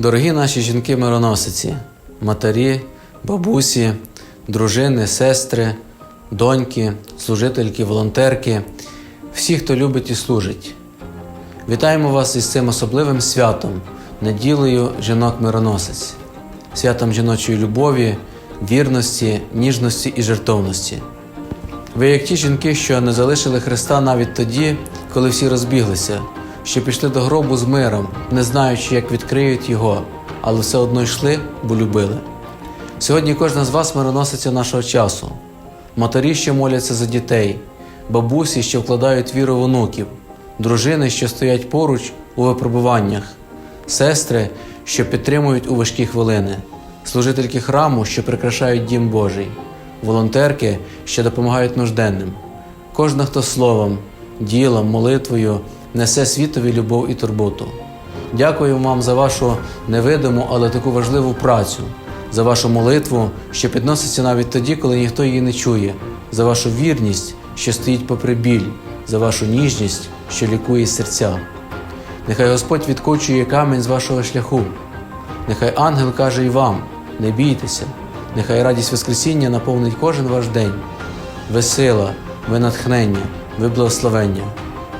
Дорогі наші жінки-мироносиці, матері, бабусі, дружини, сестри, доньки, служительки, волонтерки, всі, хто любить і служить. Вітаємо вас із цим особливим святом, неділею жінок-мироносець, святом жіночої любові, вірності, ніжності і жертовності. Ви як ті жінки, що не залишили Христа навіть тоді, коли всі розбіглися, що пішли до гробу з миром, не знаючи, як відкриють його, але все одно йшли, бо любили. Сьогодні кожна з вас мироносиця нашого часу, матері, що моляться за дітей, бабусі, що вкладають віру в онуків, дружини, що стоять поруч у випробуваннях, сестри, що підтримують у важкі хвилини, служительки храму, що прикрашають дім Божий, волонтерки, що допомагають нужденним. Кожна, хто словом, ділом, молитвою несе світові любов і турботу. Дякую вам за вашу невидиму, але таку важливу працю, за вашу молитву, що підноситься навіть тоді, коли ніхто її не чує, за вашу вірність, що стоїть попри біль, за вашу ніжність, що лікує серця. Нехай Господь відкочує камінь з вашого шляху. Нехай ангел каже і вам: не бійтеся, нехай радість Воскресіння наповнить кожен ваш день. Ви ви натхнення, ви благословення.